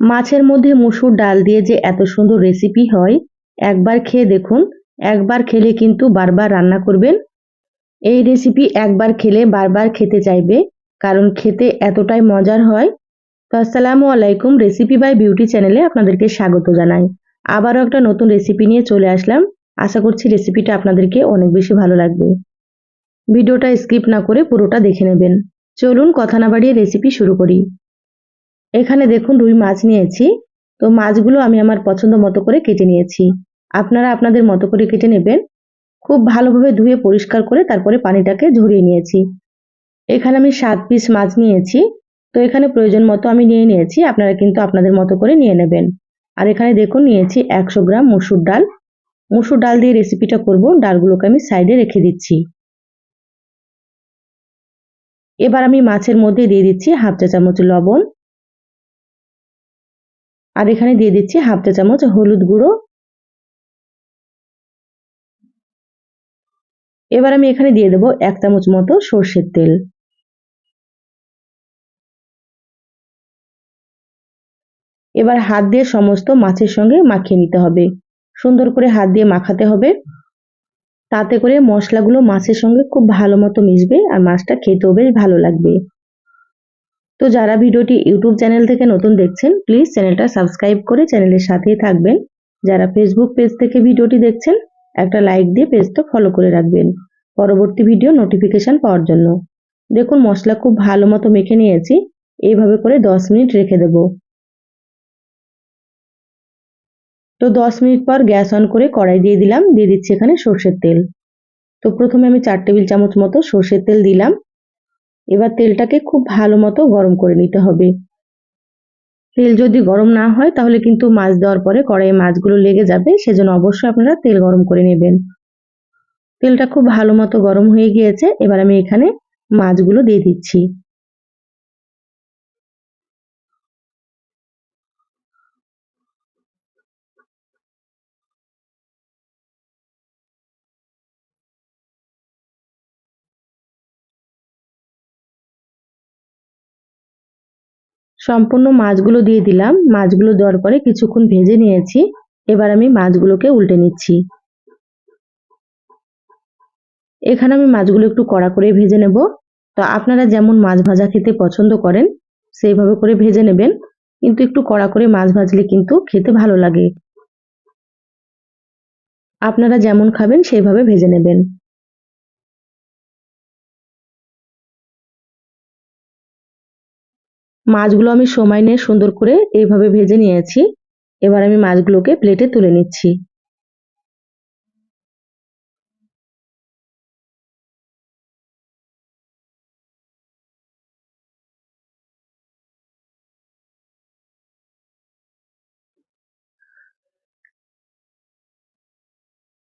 মাছের মধ্যে মুসুর ডাল দিয়ে যে এত সুন্দর রেসিপি হয়, একবার খেয়ে দেখুন। একবার খেলে কিন্তু বারবার রান্না করবেন। এই রেসিপি একবার খেলে বারবার খেতে চাইবে, কারণ খেতে এতটাই মজার হয়। তো আসসালামু আলাইকুম রেসিপি বাই বিউটি চ্যানেলে আপনাদেরকে স্বাগত জানাই। আবারও একটা নতুন রেসিপি নিয়ে চলে আসলাম। আশা করছি রেসিপিটা আপনাদেরকে অনেক বেশি ভালো লাগবে। ভিডিওটা স্কিপ না করে পুরোটা দেখে নেবেন। চলুন কথা না বাড়িয়ে রেসিপি শুরু করি। এখানে দেখুন রুই মাছ নিয়েছি। তো মাছগুলো আমি আমার পছন্দ মতো করে কেটে নিয়েছি। আপনারা আপনাদের মতো করে কেটে নেবেন। খুব ভালোভাবে ধুয়ে পরিষ্কার করে তারপরে পানিটাকে ঝরিয়ে নিয়েছি। এখানে আমি সাত পিস মাছ নিয়েছি। তো এখানে প্রয়োজন মতো আমি নিয়ে নিয়েছি। আপনারা কিন্তু আপনাদের মতো করে নিয়ে নেবেন। আর এখানে দেখুন নিয়েছি একশো গ্রাম মুসুর ডাল। মুসুর ডাল দিয়ে রেসিপিটা করব। ডালগুলোকে আমি সাইডে রেখে দিচ্ছি। এবার আমি মাছের মধ্যে দিয়ে দিচ্ছি হাফ চা চামচ লবণ। আর এখানে দিয়ে দিচ্ছি হাফ চা চামচ হলুদ গুঁড়ো। এবার আমি এখানে দিয়ে দেবো এক চামচ মতো সর্ষের তেল। এবার হাত দিয়ে সমস্ত মাছের সঙ্গে মাখিয়ে নিতে হবে। সুন্দর করে হাত দিয়ে মাখাতে হবে। তাতে করে মশলাগুলো মাছের সঙ্গে খুব ভালো মতো মিশবে আর মাছটা খেতেও বেশ ভালো লাগবে। তো যারা ভিডিওটি ইউটিউব চ্যানেল থেকে নতুন দেখছেন প্লিজ চ্যানেলটা সাবস্ক্রাইব করে চ্যানেলের সাথেই থাকবেন। যারা ফেসবুক পেজ থেকে ভিডিওটি দেখছেন, একটা লাইক দিয়ে পেজটা ফলো করে রাখবেন পরবর্তী ভিডিও নোটিফিকেশান পাওয়ার জন্য। দেখুন, মশলা খুব ভালো মতো মেখে নিয়েছি, এইভাবে করে দশ মিনিট রেখে দেব। তো দশ মিনিট পর গ্যাস অন করে কড়াই দিয়ে দিলাম, দিয়ে দিচ্ছি এখানে সর্ষের তেল। তো প্রথমে আমি চার টেবিল চামচ মতো সর্ষের তেল দিলাম। এবার তেলটাকে খুব ভালো মতো গরম করে নিতে হবে। তেল যদি গরম না হয়, তাহলে কিন্তু মাছ দেওয়ার পরে কড়াইয়ে মাছগুলো লেগে যাবে, সেজন্য অবশ্যই আপনারা তেল গরম করে নেবেন। তেলটা খুব ভালো মতো গরম হয়ে গিয়েছে, এবার আমি এখানে মাছগুলো দিয়ে দিচ্ছি। সম্পূর্ণ মাছগুলো দিয়ে দিলাম। মাছগুলো দেওয়ার পরে কিছুক্ষণ ভেজে নিয়েছি। এবার আমি মাছগুলোকে উল্টে নিচ্ছি। এখানে আমি মাছগুলো একটু কড়া করে ভেজে নেব। তো আপনারা যেমন মাছ ভাজা খেতে পছন্দ করেন, সেইভাবে করে ভেজে নেবেন। কিন্তু একটু কড়া করে মাছ ভাজলে কিন্তু খেতে ভালো লাগে। আপনারা যেমন খাবেন, সেইভাবে ভেজে নেবেন। মাছগুলো আমি সময় নিয়ে সুন্দর করে এইভাবে ভেজে নিয়েছি। এবার আমি মাছগুলোকে প্লেটে তুলে নিচ্ছি।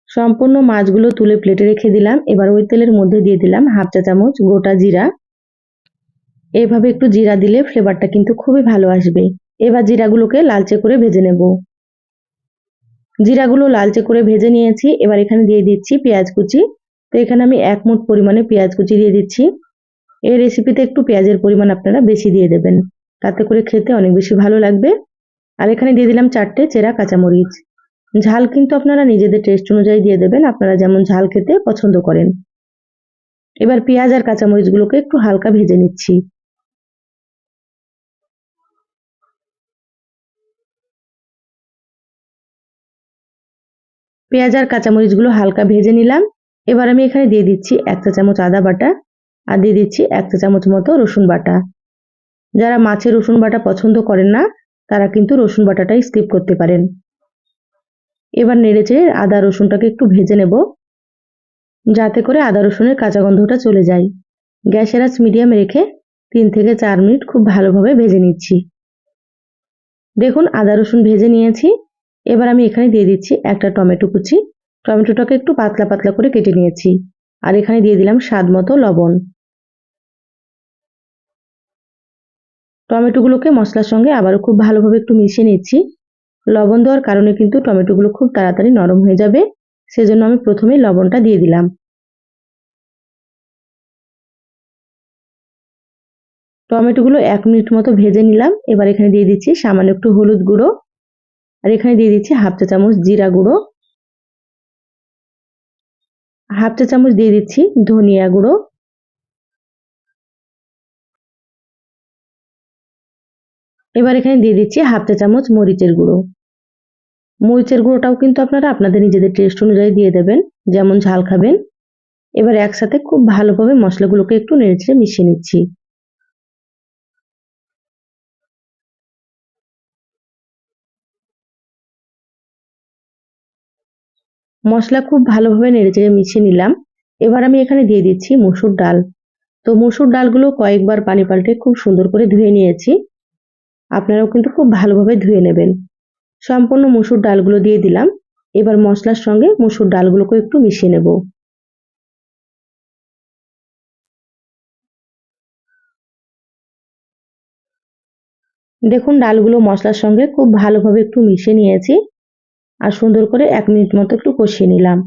সম্পূর্ণ মাছগুলো তুলে প্লেটে রেখে দিলাম। এবার ওই তেলের মধ্যে দিয়ে দিলাম হাফ চা চামচ গোটা জিরা। এইভাবে একটু জিরা দিলে ফ্লেভারটা কিন্তু খুবই ভালো আসবে। এবার জিরাগুলোকে লালচে করে ভেজে নেব। জিরাগুলো লালচে করে ভেজে নিয়েছি, এবার এখানে দিয়ে দিচ্ছি পেঁয়াজ কুচি। তো এখানে আমি এক মুঠ পরিমাণে পেঁয়াজ কুচি দিয়ে দিচ্ছি। এই রেসিপিতে একটু পেঁয়াজের পরিমাণ আপনারা বেশি দিয়ে দেবেন, তাতে করে খেতে অনেক বেশি ভালো লাগবে। আর এখানে দিয়ে দিলাম চারটে চেরা কাঁচামরিচ। ঝাল কিন্তু আপনারা নিজেদের টেস্ট অনুযায়ী দিয়ে দেবেন, আপনারা যেমন ঝাল খেতে পছন্দ করেন। এবার পেঁয়াজ আর কাঁচামরিচগুলোকে একটু হালকা ভেজে নিচ্ছি। পেঁয়াজ আর কাঁচামরিচগুলো হালকা ভেজে নিলাম। এবার আমি এখানে দিয়ে দিচ্ছি এক চা চামচ আদা বাটা আর দিয়ে দিচ্ছি এক চা চামচ মতো রসুন বাটা। যারা মাছের রসুন বাটা পছন্দ করেন না, তারা কিন্তু রসুন বাটাটাই স্কিপ করতে পারেন। এবার নেড়ে নেড়েচেড়ে আদা রসুনটাকে একটু ভেজে নেব, যাতে করে আদা রসুনের কাঁচা গন্ধটা চলে যায়। গ্যাসের আঁচ মিডিয়ামে রেখে তিন থেকে চার মিনিট খুব ভালোভাবে ভেজে নিচ্ছি। দেখুন, আদা রসুন ভেজে নিয়েছি। এবার আমি এখানে দিয়ে দিচ্ছি একটা টমেটো কুচি। টমেটোটাকে একটু পাতলা পাতলা করে কেটে নিয়েছি। আর এখানে দিয়ে দিলাম স্বাদ মতো লবণ। টমেটোগুলোকে মশলার সঙ্গে আবারও খুব ভালোভাবে একটু মিশিয়ে নিচ্ছি। লবণ দেওয়ার কারণে কিন্তু টমেটোগুলো খুব তাড়াতাড়ি নরম হয়ে যাবে। সেজন্য আমি প্রথমেই লবণটা দিয়ে দিলাম। টমেটোগুলো এক মিনিট মতো ভেজে নিলাম। এবার এখানে দিয়ে দিচ্ছি সামান্য একটু হলুদ গুঁড়ো। আর এখানে দিয়ে দিচ্ছি হাফ চা চামচ জিরা গুঁড়ো। হাফ চা চামচ দিয়ে দিচ্ছি ধনিয়া গুঁড়ো। এবার এখানে দিয়ে দিচ্ছি হাফ চা চামচ মরিচের গুঁড়ো। মরিচের গুঁড়োটাও কিন্তু আপনারা আপনাদের নিজেদের টেস্ট অনুযায়ী দিয়ে দেবেন, যেমন ঝাল খাবেন। এবার একসাথে খুব ভালোভাবে মশলাগুলোকে একটু নেড়েচেড়ে মিশিয়ে নিচ্ছি। মশলা খুব ভালোভাবে নেড়েচেড়ে মিশিয়ে নিলাম। এবার আমি এখানে দিয়ে দিচ্ছি মসুর ডাল। তো মসুর ডালগুলো কয়েকবার পানি পাল্টে খুব সুন্দর করে ধুয়ে নিয়েছি। আপনারাও কিন্তু খুব ভালোভাবে ধুয়ে নেবেন। সম্পূর্ণ মসুর ডালগুলো দিয়ে দিলাম। এবার মশলার সঙ্গে মসুর ডালগুলোকে একটু মিশিয়ে নেব। দেখুন, ডালগুলো মশলার সঙ্গে খুব ভালোভাবে একটু মিশিয়ে নিয়েছি। আর সুন্দর করে এক মিনিট মতো একটু কষিয়ে নিলাম।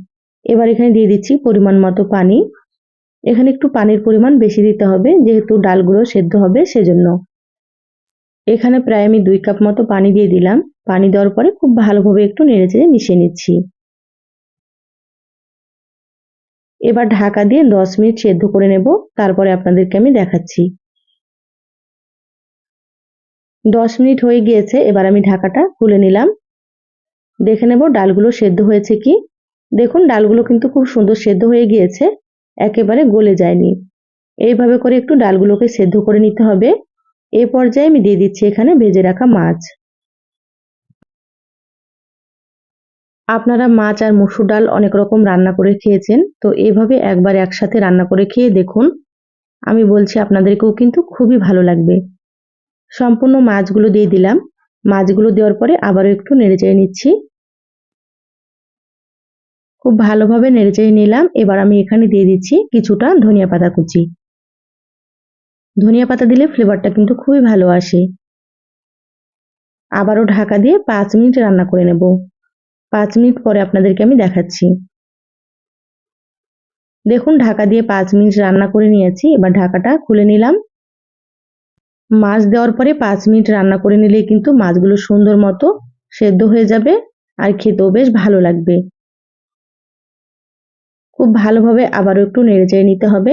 এবার এখানে দিয়ে দিচ্ছি পরিমাণ মতো পানি। এখানে একটু পানির পরিমাণ বেশি দিতে হবে, যেহেতু ডালগুলো সেদ্ধ হবে সেজন্য। এখানে প্রায় আমি দুই কাপ মতো পানি দিয়ে দিলাম। পানি দেওয়ার পরে খুব ভালোভাবে একটু নেড়ে চেড়ে মিশিয়ে নিচ্ছি। এবার ঢাকা দিয়ে দশ মিনিট সেদ্ধ করে নেব, তারপরে আপনাদেরকে আমি দেখাচ্ছি। দশ মিনিট হয়ে গিয়েছে, এবার আমি ঢাকাটা খুলে নিলাম। দেখে নেব, ডালগুলো সেদ্ধ হয়েছে কি? দেখুন, ডালগুলো কিন্তু খুব সুন্দর সেদ্ধ হয়ে গিয়েছে, একেবারে গলে যায়নি। এইভাবে করে একটু ডালগুলোকে সেদ্ধ করে নিতে হবে। এ পর্যায়ে আমি দিয়ে দিচ্ছি এখানে ভেজে রাখা মাছ। আপনারা মাছ আর মসুর ডাল অনেক রকম রান্না করে খেয়েছেন, তো এভাবে একবার একসাথে রান্না করে খেয়ে দেখুন। আমি বলছি আপনাদেরকেও কিন্তু খুবই ভালো লাগবে। সম্পূর্ণ মাছগুলো দিয়ে দিলাম। মাছগুলো দেওয়ার পরে আবারও একটু নেড়ে চেড়ে নিচ্ছি। খুব ভালোভাবে নেড়ে চেড়ে নিলাম। এবার আমি এখানে দিয়ে দিচ্ছি কিছুটা ধনিয়া পাতা কুচি। ধনিয়া পাতা দিলে ফ্লেভারটা কিন্তু খুবই ভালো আসে। আবারও ঢাকা দিয়ে পাঁচ মিনিট রান্না করে নেব। পাঁচ মিনিট পরে আপনাদেরকে আমি দেখাচ্ছি। দেখুন, ঢাকা দিয়ে পাঁচ মিনিট রান্না করে নিয়েছি। এবার ঢাকাটা খুলে নিলাম। মাছ দেওয়ার পরে পাঁচ মিনিট রান্না করে নিলে কিন্তু মাছগুলো সুন্দর মতো সেদ্ধ হয়ে যাবে আর খেতেও বেশ ভালো লাগবে। খুব ভালোভাবে আবারও একটু নেড়ে চেড়ে নিতে হবে।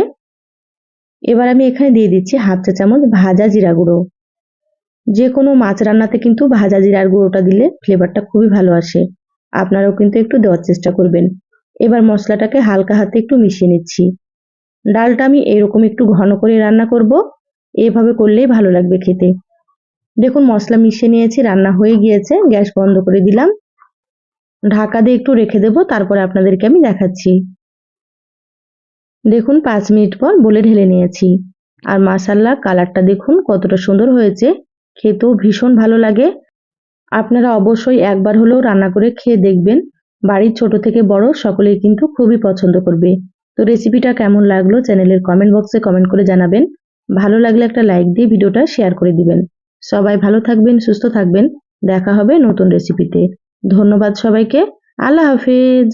এবার আমি এখানে দিয়ে দিচ্ছি হাফ চা চামচ ভাজা জিরা গুঁড়ো। যে কোনো মাছ রান্নাতে কিন্তু ভাজা জিরার গুঁড়োটা দিলে ফ্লেভারটা খুবই ভালো আসে। আপনারাও কিন্তু একটু দেওয়ার চেষ্টা করবেন। এবার মশলাটাকে হালকা হাতে একটু মিশিয়ে নিচ্ছি। ডালটা আমি এরকম একটু ঘন করে রান্না করব। এভাবে করলেই ভালো লাগবে খেতে। দেখুন মশলা মিশিয়ে নিয়েছি, রান্না হয়ে গিয়েছে, গ্যাস বন্ধ করে দিলাম। ঢাকা দিয়ে একটু রেখে দেবো, তারপরে আপনাদেরকে আমি দেখাচ্ছি। দেখুন, পাঁচ মিনিট পর বলে ঢেলে নিয়েছি। আর মাসাল্লা কালারটা দেখুন কতটা সুন্দর হয়েছে। খেতেও ভীষণ ভালো লাগে। আপনারা অবশ্যই একবার হলেও রান্না করে খেয়ে দেখবেন। বাড়ির ছোট থেকে বড় সকলেই কিন্তু খুবই পছন্দ করবে। তো রেসিপিটা কেমন লাগল চ্যানেলের কমেন্ট বক্সে কমেন্ট করে জানাবেন। ভালো লাগলে একটা লাইক দিয়ে ভিডিওটা শেয়ার করে দিবেন। সবাই ভালো থাকবেন, সুস্থ থাকবেন। দেখা হবে নতুন রেসিপিতে ধন্যবাদ সবাইকে। আল্লাহ হাফিজ।